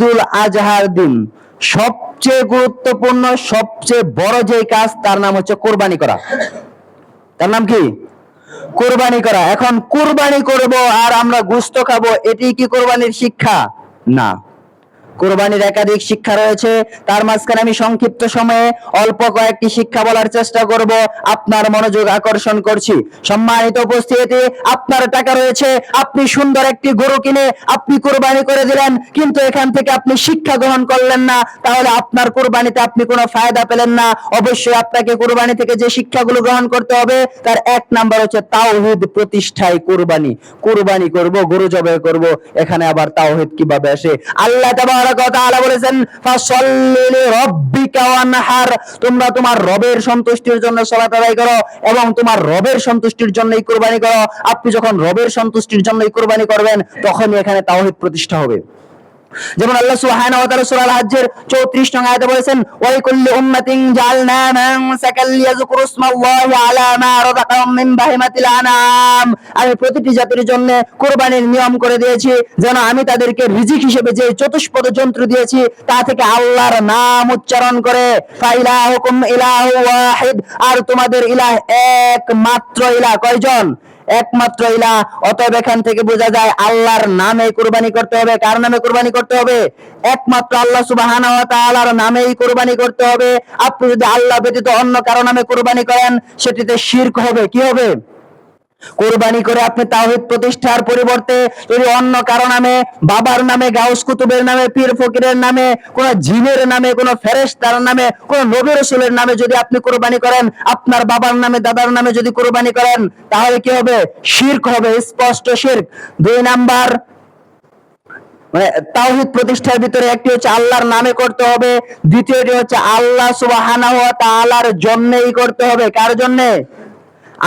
ঈদুল আজহার দিন। সবচেয়ে গুরুত্বপূর্ণ, সবচেয়ে বড় যে কাজ, তার নাম হচ্ছে কোরবানি করা। তার নাম কি? কোরবানি করা। এখন কোরবানি করব আর আমরা গুস্ত খাব, এটি কি কোরবানির শিক্ষা? না। কোরবানির একাধিক শিক্ষা রয়েছে। তার মাঝখানে আমি সংক্ষিপ্ত সময়ে অল্প কয়েকটি শিক্ষা বলার চেষ্টা করব। আপনার মনোযোগ আকর্ষণ করছি। সম্মানিত উপস্থিতি, আপনার টাকা রয়েছে। আপনি সুন্দর একটি গরু কিনে আপনি কোরবানি করে দিলেন, কিন্তু এখান থেকে আপনি শিক্ষা গ্রহণ করলেন না। তাহলে আপনার কোরবানিতে আপনি কোনো ফায়দা পেলেন না। অবশ্যই আপনাকে কোরবানি থেকে যে শিক্ষাগুলো গ্রহণ করতে হবে, তার এক নাম্বার হচ্ছে তাওহিদ প্রতিষ্ঠায় কোরবানি। কোরবানি করব, গরু জবাই করব। এখানে আবার তাওহিদ কীভাবে আসে? আল্লাহ তাবারক তাআলা বলেছেন তোমরা তোমার রবের সন্তুষ্টির জন্য সালাত আদায় করো এবং তোমার রবের সন্তুষ্টির কোরবানি করো। আপনি যখন রবের সন্তুষ্টির করবেন, তখনই এখানে তাওহিদ প্রতিষ্ঠা হবে। যেমন আল্লাহ সুবহানাহু ওয়া তাআলা সূরা আল হজ্জের 34 নং আয়াতে বলেছেন ওয়া লিকুল্লি উম্মাতিন জাআলনা মানসাকাল লিয়াযকুরু ইসমাল্লাহি আলা মা রাযাকাহুম মিন বাহিমাতিল আনাম আমি প্রতিটি জাতির জন্য কুরবানির নিয়ম করে দিয়েছি, যেন আমি তাদেরকে রিজিক হিসেবে যে চতুষ্পদ যন্ত্র দিয়েছি, তা থেকে আল্লাহর নাম উচ্চারণ করে ফাইলাহুকুম ইলাহু ওয়াহিদ। আর তোমাদের ইলাহ একমাত্র ইলাহ কয়জন? একমাত্র ইলা অতএব এখান থেকে বোঝা যায় আল্লাহর নামে কুরবানি করতে হবে। কার নামে কুরবানি করতে হবে? একমাত্র আল্লাহ সুবাহানা তাআলার নামেই কুরবানি করতে হবে। আপনি যদি আল্লাহ ব্যতীত অন্য কারও নামে কুরবানি করেন, সেটিতে শির্ক হবে। কি হবে? কোরবানি করে আপনি তাওহীদ প্রতিষ্ঠার পরিবর্তে যদি অন্য কারও নামে, বাবার নামে, গাউস কুতুবের নামে, পীর ফকিরের নামে, কোন জিনের নামে, কোন ফেরেশতার নামে, কোন নবী রাসূলের নামে যদি আপনি কোরবানি করেন, আপনার বাবার নামে, দাদার নামে যদি কোরবানি করেন, তাহলে কি হবে? শিরক হবে, স্পষ্ট শিরক। দুই নাম্বার মানে তাওহীদ প্রতিষ্ঠার ভিতরে একটি হচ্ছে আল্লাহর নামে করতে হবে, দ্বিতীয়টি হচ্ছে আল্লাহ তাআলার জন্যই করতে হবে। কার জন্যে?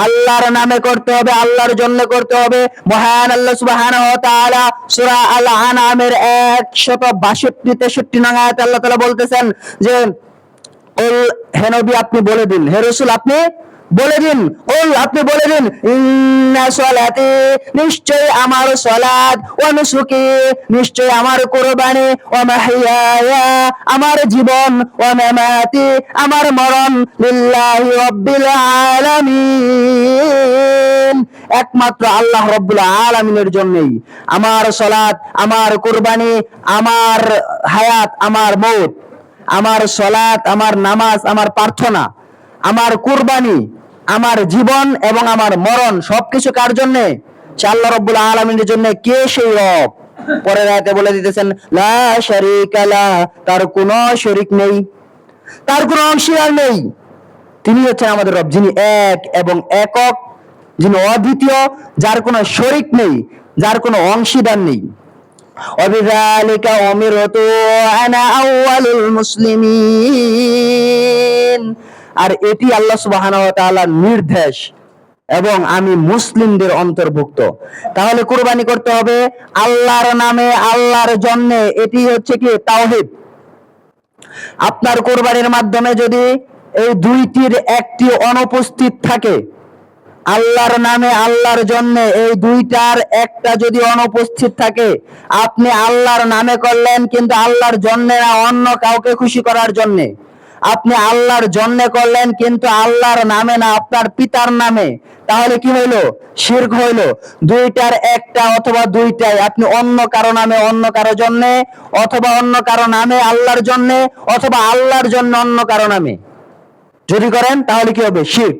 আল্লাহর নামে করতে হবে, আল্লাহর জন্য করতে হবে। মহান আল্লাহ সুবাহান ওয়া তাআলা আল্লাহ আল আনআমের 162 63 নং আয়াতে আল্লাহ তালা বলতেছেন যে হে নবী, আপনি বলে দিন। হে রসুল, আপনি বলে দিন। ওল, আপনি বলে দিন, ইন্না সলাতি নিশ্চয় আমার সলাদ ও নুসুকি নিশ্চয় আমার কুরবানি ও মাহিয়ায়া, আমার জীবন ও মামাতি, আমার মরণ লিল্লাহি রাব্বিল আলামিন। একমাত্র আল্লাহ রব্বুল আলামিনের জন্যই আমার সলাত আমার কুরবানি, আমার হায়াত, আমার মৌত আমার সলাত আমার নামাজ, আমার প্রার্থনা, আমার কুরবানি আমার জীবন এবং আমার মরণ সবকিছু কার জন্য সে আল্লাহ রব্বুল আলমিনের জন্য কে সেই রব পরের আয়াতে বলে দিতেছেন লা শারীকা লা তার কোনো শরীক নেই তার কোনো অংশীদার নেই তিনি হচ্ছেন আমাদের রব যিনি এক এবং একক যিনি অদ্বিতীয় যার কোনো শরিক নেই যার কোনো অংশীদার নেই وبذلك أمرت أنا أول المسلمين আর এটি আল্লাহ ওয়া নির্দেশ এবং আমি মুসলিমদের অন্তর্ভুক্ত। তাহলে কোরবানি করতে হবে আল্লাহর নামে, আল্লাহর জন্য। এটি হচ্ছে কি? তাওহীদ। আপনার কোরবানির মাধ্যমে যদি এই দুইটির একটি অনুপস্থিত থাকে, আল্লাহর নামে, আল্লাহর জন্য এই দুইটার একটা যদি অনুপস্থিত থাকে, আপনি আল্লাহর নামে করলেন, কিন্তু আল্লাহর জন্য না, অন্য কাউকে খুশি করার জন্য। আপনি আল্লাহর জন্য করলেন, কিন্তু আল্লাহর নামে না, আপনার পিতার নামে। তাহলে কি হইল? শিরক হইল। দুইটার একটা অথবা দুইটাই। আপনি অন্য কারও নামে, অন্য কারও জন্য, অথবা অন্য কারও নামে আল্লাহর জন্য, অথবা আল্লাহর জন্য অন্য কারও নামে। যদি করেন, তাহলে কি হবে? শিরক।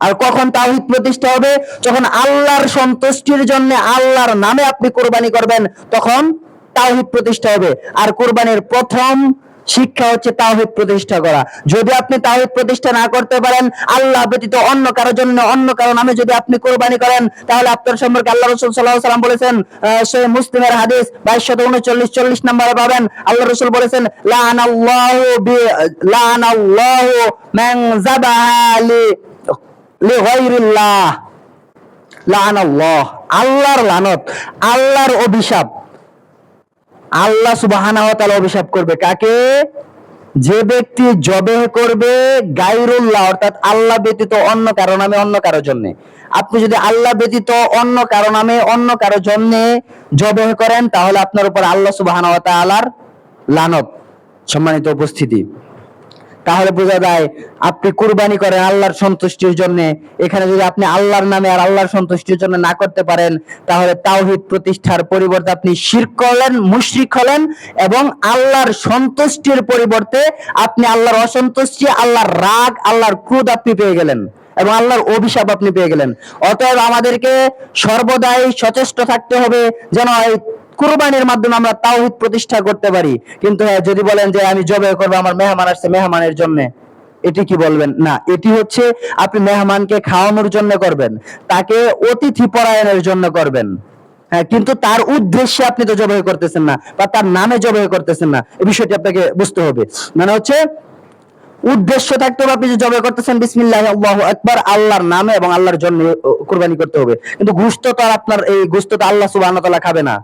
আর কখন তাওহীদ প্রতিষ্ঠা হবে? যখন আল্লাহর সন্তুষ্টির জন্য আল্লাহর নামে আপনি কোরবানি করবেন, তখন তাওহীদ প্রতিষ্ঠা হবে। আর কোরবানির প্রথম শিক্ষা হচ্ছে তাওহীদ প্রতিষ্ঠা করা। যদি আপনি তাওহীদ প্রতিষ্ঠা না করতে পারেন, আল্লাহ ব্যতীত অন্য কারোর জন্য অন্য কারও নামে যদি আপনি কোরবানি করেন, তাহলে আপনার সম্পর্কে আল্লাহ রাসূল আলাইহি সাল্লাম বলেছেন সহিহ মুসলিমের হাদিস 2239 40 নম্বরে পাবেন। আল্লাহ রাসূল বলেছেন, লানাল্লাহু বি, লানাল্লাহু যাবাহা লি লিগাইরিল্লাহ লানাল্লাহ, আল্লাহর লানত, আল্লাহর অভিশাপ। আল্লাহ সুবাহানা তালা অভিশাপ করবে। কাকে? যে ব্যক্তি জবে করবে গাইরুল্লাহ অর্থাৎ আল্লাহ ব্যতীত অন্য কারও নামে, অন্য কারও জন্য। আপনি যদি আল্লাহ ব্যতীত অন্য কারও নামে, অন্য কারও জন্য জবে করেন, তাহলে আপনার উপর আল্লাহ সুবাহানা তালার লানত, সম্মানিত উপস্থিতি। তাহলে বোঝা যায় আপনি কুরবানি করেন আল্লাহর সন্তুষ্টির জন্য। এখানে যদি আপনি আল্লাহর নামে আর আল্লাহর সন্তুষ্টির জন্য না করতে পারেন, তাহলে তাওহিদ প্রতিষ্ঠার পরিবর্তে আপনি শিরক করলেন মুশরিক হলেন এবং আল্লাহর সন্তুষ্টির পরিবর্তে আপনি আল্লাহর অসন্তুষ্টি, আল্লাহর রাগ, আল্লাহর ক্রোধ আপনি পেয়ে গেলেন এবং আল্লাহর অভিশাপ আপনি পেয়ে গেলেন। অতএব আমাদেরকে সর্বদাই সচেষ্ট থাকতে হবে যেন কুরবানির মাধ্যমে আমরা তাওহিদ প্রতিষ্ঠা করতে পারি। কিন্তু হ্যাঁ যদি বলেন যে আমি জবে করব, আমার মেহমান আসছে মেহমানের জন্য, এটি কি বলবেন? না, এটি হচ্ছে আপনি মেহমানকে খাওয়ানোর জন্য করবেন, তাকে অতিথি পরায়ণের জন্য করবেন। হ্যাঁ কিন্তু তার উদ্দেশ্যে আপনি তো জবাই করতেছেন না, বা তার নামে জবাই করতেছেন না এই বিষয়টি আপনাকে বুঝতে হবে। মানে হচ্ছে, উদ্দেশ্য থাকতে হবে আপনি যে জবাই করতেছেন, বিসমিল্লাহ, আল্লাহু আকবার, আল্লাহর নামে এবং আল্লাহর জন্য কুরবানি করতে হবে। কিন্তু গুস্ত তো আর আপনার, এই গুস্ত তো আল্লাহ তাআলা খাবে না।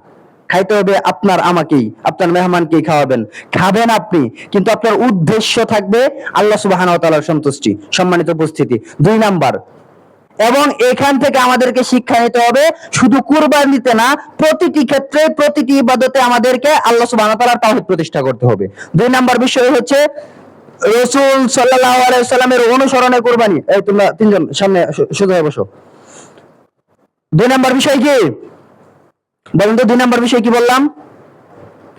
খাইতে হবে আপনার আমাকেই, আপনার মেহমানকেই খাওয়াবেন। খাবেন আপনি, কিন্তু আপনার উদ্দেশ্য থাকবে আল্লাহ তাআলার সন্তুষ্টি, সম্মানিত উপস্থিতি। দুই নাম্বার, এবং এখান থেকে আমাদেরকে শিক্ষা নিতে হবে, শুধু কুরবানিতে না, প্রতিটি ক্ষেত্রে, প্রতিটি ইবাদতে আমাদেরকে আল্লাহ সুবহানাহু ওয়া তাআলার প্রতিষ্ঠা করতে হবে। দুই নাম্বার বিষয় হচ্ছে, রসুল সাল্লাল্লাহু আলাইহি অনুসরণে কুরবানি। এই তোমরা তিনজন সামনে সোজা বসো। দুই নাম্বার বিষয় কি? বলেন তো দুই নাম্বার বিষয় কি বললাম?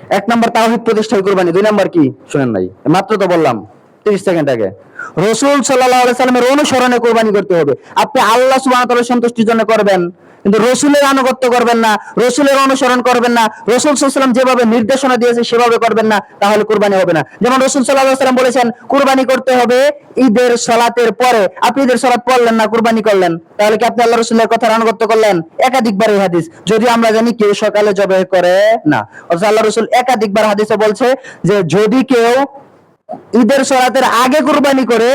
এক নাম্বার তাওহিদ প্রতিষ্ঠার কোরবানি দুই নাম্বার কি? শুনেন নাই। মাত্র তো বললাম তিরিশ সেকেন্ড আগে। রসুল সাল্লাহ সাল্লামের অনুসরণে কোরবানি করতে হবে। আপনি আল্লাহ সুবাহ সন্তুষ্টির জন্য করবেন। কিন্তু রসুলের আনুগত্য করবেন না, রসুলের অনুসরণ করবেন না, রসুল সাল্লাম যেভাবে নির্দেশনা দিয়েছে সেভাবে করবেন না, তাহলে কোরবানি হবে না। যেমন রসুল সাল্লাহ সাল্লাম বলেছেন, কোরবানি করতে হবে ঈদের সলাতের পরে। আপনি ঈদের সলাত পড়লেন না, কোরবানি করলেন। তাহলে কি আপনি আল্লাহ রসুলের কথার আনুগত্য করলেন? একাধিকবার এই হাদিস। যদি আমরা জানি কেউ সকালে জবে করে না, অথচ আল্লাহ রসুল একাধিকবার হাদিসে বলছে যে, যদি কেউ ঈদের সলাতের আগে কুরবানি করে,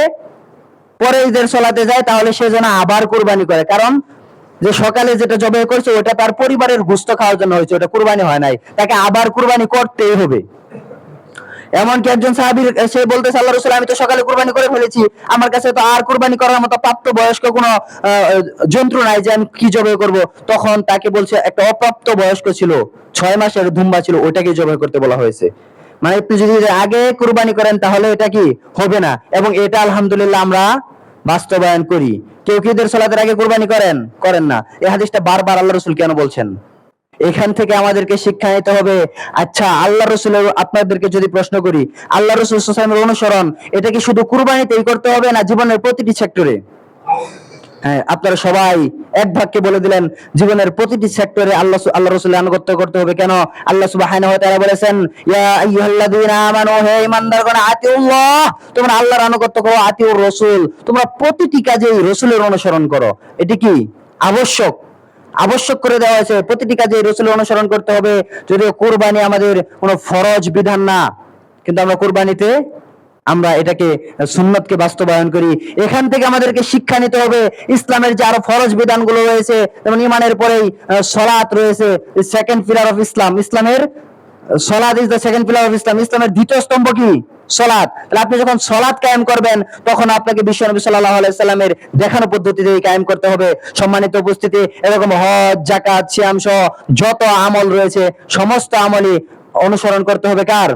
পরে ঈদের সলাতে যায়, তাহলে সে যেন আবার কুরবানি করে। কারণ যে সকালে যেটা জবে করছে, ওটা তার পরিবারের গুস্ত খাওয়ার জন্য হয়েছে, ওটা কুরবানি হয় নাই। তাকে আবার কুরবানি করতেই হবে। এমনকি একজন সাহাবীর সে বলতেছে, আল্লাহ রসুল, আমি তো সকালে কুরবানি করে ফেলেছি। আমার কাছে তো আর কুরবানি করার মতো প্রাপ্ত বয়স্ক কোনো যন্ত্র নাই যে আমি কি জবে করব। তখন তাকে বলছে, একটা অপ্রাপ্ত বয়স্ক ছিল, ছয় মাসের ধুম্বা ছিল, ওটাকে জবে করতে বলা হয়েছে। মানে আপনি যদি আগে কুরবানি করেন, তাহলে এটা কি? হবে না। এবং এটা আলহামদুলিল্লাহ আমরা বাস্তবায়ন করি। কেউ কি ঈদের সলাতের আগে কোরবানি করেন? করেন না। এই হাদিসটা বারবার আল্লাহ রসুল কেন বলছেন? এখান থেকে আমাদেরকে শিক্ষা নিতে হবে। আচ্ছা আল্লাহ রসুলের আপনাদেরকে যদি প্রশ্ন করি, আল্লাহ রসুল অনুসরণ, এটা কি শুধু কুরবানিতেই করতে হবে না জীবনের প্রতিটি সেক্টরে হ্যাঁ আপনারা সবাই এক বাক্যে বলে দিলেন, জীবনের প্রতিটি সেক্টরে আল্লাহ আল্লাহ রসুলের আনুগত্য করতে হবে। কেন? আল্লাহ ওয়া তাআলা বলেছেন তোমরা আল্লাহর আনুগত্য করো, আতিউর রাসূল। তোমরা প্রতিটি কাজেই রাসূলের অনুসরণ করো। এটি কি? আবশ্যক। আবশ্যক করে দেওয়া হয়েছে। প্রতিটি কাজে রসুলের অনুসরণ করতে হবে। যদিও কোরবানি আমাদের কোনো ফরজ বিধান না, কিন্তু আমরা কোরবানিতে আমরা এটাকে সুন্নতকে বাস্তবায়ন করি। এখান থেকে আমাদেরকে শিক্ষা নিতে হবে। ইসলামের যে আরও ফরজ বিধানগুলো রয়েছে, যেমন ইমানের পরেই সলাত রয়েছে সেকেন্ড পিলার অফ ইসলাম ইসলামের সলাদ is the second pillar of Islam ইসলামের দ্বিতীয় স্তম্ভ কি? সলাদ তাহলে আপনি যখন সলাদ কায়েম করবেন, তখন আপনাকে বিশ্ব নবী সাল্লাল্লাহু আলাইহি সাল্লামের দেখানো পদ্ধতিতে কায়েম করতে হবে। সম্মানিত উপস্থিতি, এরকম হজ জাকাত সিয়াম সহ যত আমল রয়েছে, সমস্ত আমলই অনুসরণ করতে হবে কার?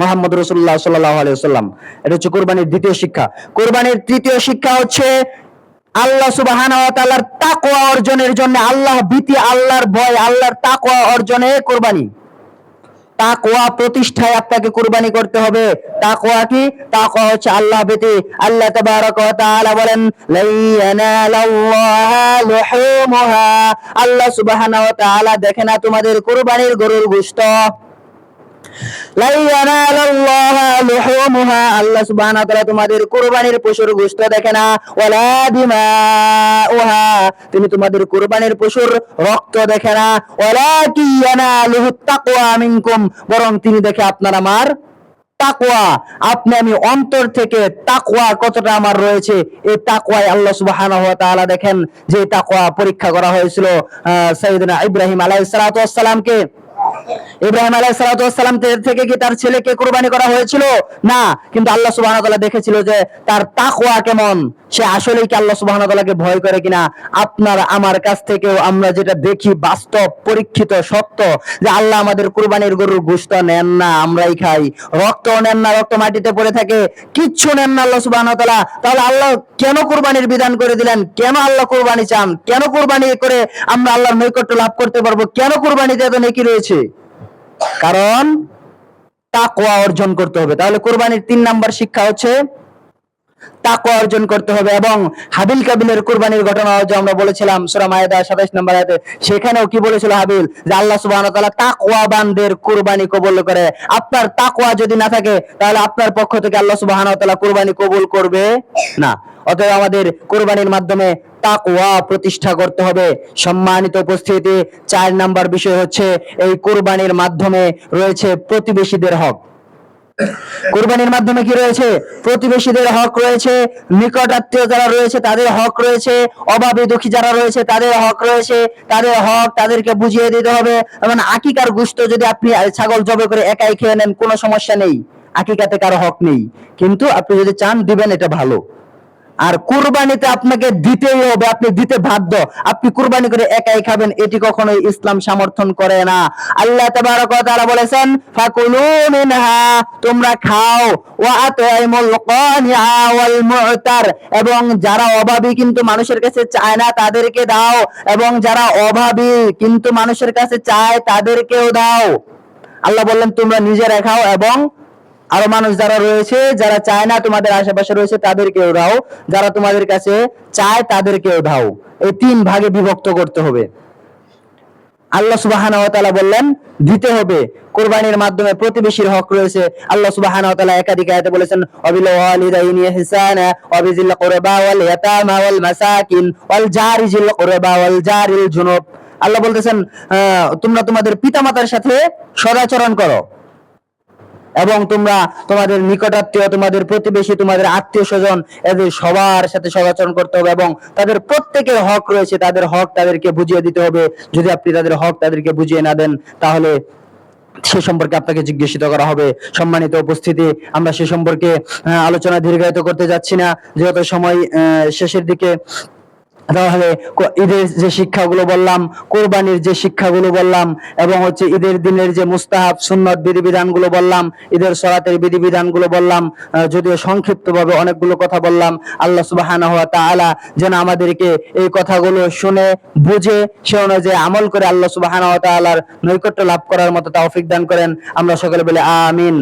মোহাম্মদ রসুল্লাহ সাল্লাহ আলাইসাল্লাম এটা হচ্ছে কোরবানির দ্বিতীয় শিক্ষা। কোরবানির তৃতীয় শিক্ষা হচ্ছে আল্লাহ সুবাহান তাকওয়া অর্জনের জন্য আল্লাহ ভীতি, আল্লাহর ভয়, আল্লাহর তাকওয়া অর্জনে কোরবানি। তাকওয়া প্রতিষ্ঠায় আপনাকে কুরবানি করতে হবে। তাকওয়া কি? তাকওয়া হচ্ছে আল্লাহ ভীতি। আল্লাহ তাআলা বলেন আল্লাহ সুবহানাহু ওয়া তাআলা দেখে না তোমাদের কুরবানির গরুর গোশত। তোমাদের কুরবানির পশুর গোশত দেখে না। ওয়ালা দিমাউহা, তিনি তোমাদের কুরবানির পশুর রক্ত দেখে না। তাকওয়া মিনকুম, বরং তিনি দেখে আপনার আমার তাকওয়া। আপনি আমি অন্তর থেকে তাকওয়া কতটা আমার রয়েছে, এই তাকওয়ায় আল্লাহ সুবহানাহু ওয়া তাআলা দেখেন যে তাকওয়া পরীক্ষা করা হয়েছিল সাইয়েদনা ইব্রাহিম আলাইহিস সালাতু ওয়াস সালামকে। ইব্রাহিম আলাইহিস সালাম থেকে কি তার ছেলেকে কোরবানি করা হয়েছিল? না। কিন্তু আল্লাহ তাআলা দেখেছিল যে তার তাকওয়া কেমন? সে আসলেই কি আল্লাহ সুবহানাহু ওয়া তাআলাকে ভয় করে কিনা? আপনার, আমার কাছ থেকেও আমরা যেটা দেখি বাস্তব, পরীক্ষিত, সত্য, যে আল্লাহ আমাদের কুরবানির গরুর গোশত নেন না, আমরাই খাই। রক্ত নেন না, রক্ত মাটিতে পড়ে থাকে, কিচ্ছু নেন না আল্লাহ সুবহানাহু ওয়া তাআলা। তাহলে আল্লাহ কেন কুরবানির বিধান করে দিলেন? কেন আল্লাহ কুরবানি চান? কেন কুরবানি করে আমরা আল্লাহর নৈকট্য লাভ করতে পারব? কেন কুরবানিতে এত নেকি রয়েছে? কারণ তাকওয়া অর্জন করতে হবে। তাহলে কোরবানির তিন নাম্বার শিক্ষা হচ্ছে তাকওয়া অর্জন করতে হবে এবং হাবিল কাবিলের কোরবানির ঘটনা যে আমরা বলেছিলাম, সূরা মায়েদা 27 নম্বর আয়াতে, সেখানেও কি বলেছিল হাবিল? যে আল্লাহ তাআলা তাকওয়াবানদের কোরবানি কবুল করে। আপনার তাকওয়া যদি না থাকে, তাহলে আপনার পক্ষ থেকে আল্লাহ তাআলা কোরবানি কবুল করবে না। অতএব আমাদের কোরবানির মাধ্যমে তাকওয়া প্রতিষ্ঠা করতে হবে। সম্মানিত উপস্থিতি, চার নাম্বার বিষয় হচ্ছে, এই কোরবানির মাধ্যমে রয়েছে প্রতিবেশীদের হক। কোরবানির মাধ্যমে কি রয়েছে? প্রতিবেশীদের হক রয়েছে, নিকট আত্মীয় যারা রয়েছে, তাদের হক রয়েছে, অভাবে দুঃখী যারা রয়েছে, তাদের হক রয়েছে, তাদের হক তাদেরকে বুঝিয়ে দিতে হবে। এবং আকিকার গুস্ত যদি আপনি ছাগল জবে করে একাই খেয়ে নেন, কোনো সমস্যা নেই। আকিকাতে কারও হক নেই। কিন্তু আপনি যদি চান, দিবেন, এটা ভালো। আর কুরবানিতে আপনাকে দিতেই হবে, আপনি দিতে বাধ্য। আপনি কুরবানি করে একাই খাবেন, এটি কখনোই ইসলাম সমর্থন করে না। আল্লাহ তাবারক তাআলা বলেছেন, ফাকুলু মিনহা তোমরা খাও। ওয়া আতইমুল কানিআ ওয়াল মু'তার। এবং যারা অভাবী কিন্তু মানুষের কাছে চায় না, তাদেরকে দাও। এবং যারা অভাবী কিন্তু মানুষের কাছে চায়, তাদেরকেও দাও। আল্লাহ বললেন, তোমরা নিজেরা খাও এবং আরও মানুষ যারা রয়েছে, যারা চায় না তোমাদের আশেপাশে রয়েছে, তাদেরকেও দাও। যারা তোমাদের কাছে চায়, তাদেরকেও দাও। এই তিন ভাগে বিভক্ত করতে হবে। আল্লাহ তাআলা বললেন, দিতে হবে। কোরবানির মাধ্যমে প্রতিবেশীর হক রয়েছে। আল্লাহ তাআলা একাধিক আয়াতে বলেছেন, অবিল ওয়ালিদাইনি ইহসানা ওয়াবিজিল কুরবা ওয়াল ইয়াতামা ওয়াল মাসাকিন ওয়াল জারি জিল কুরবা ওয়াল জারিল জুনুব। আল্লাহ বলতেছেন তোমরা তোমাদের পিতামাতার সাথে সদাচরণ করো। এবং তোমরা তোমাদের নিকটাত্মীয়, তোমাদের প্রতিবেশী, তোমাদের আত্মীয় স্বজন এদের সবার সাথে সদাচরণ করতে হবে এবং তাদের প্রত্যেকের হক রয়েছে। তাদের হক তাদেরকে বুঝিয়ে দিতে হবে। যদি আপনি তাদের হক তাদেরকে বুঝিয়ে না দেন, তাহলে সে সম্পর্কে আপনাকে জিজ্ঞাসিত করা হবে। সম্মানিত উপস্থিতি, আমরা সে সম্পর্কে আলোচনা দীর্ঘায়িত করতে যাচ্ছি না। যেহেতু সময় শেষের দিকে তাহলে ঈদের যে শিক্ষাগুলো বললাম, কোরবানির যে শিক্ষাগুলো বললাম, এবং হচ্ছে ঈদের দিনের যে মুস্তাহাব, সুন্নত বিধিবিধানগুলো বললাম, ঈদের সরাতের বিধিবিধানগুলো বললাম যদিও সংক্ষিপ্তভাবে অনেকগুলো কথা বললাম, আল্লাহ সুবহানাহু ওয়া তাআলা যেন আমাদেরকে এই কথাগুলো শুনে, বুঝে, সে অনুযায়ী আমল করে আল্লাহ সুবহানাহু ওয়া তাআলার নৈকট্য লাভ করার মতো তৌফিক দান করেন। আমরা সকলে বলে আমিন।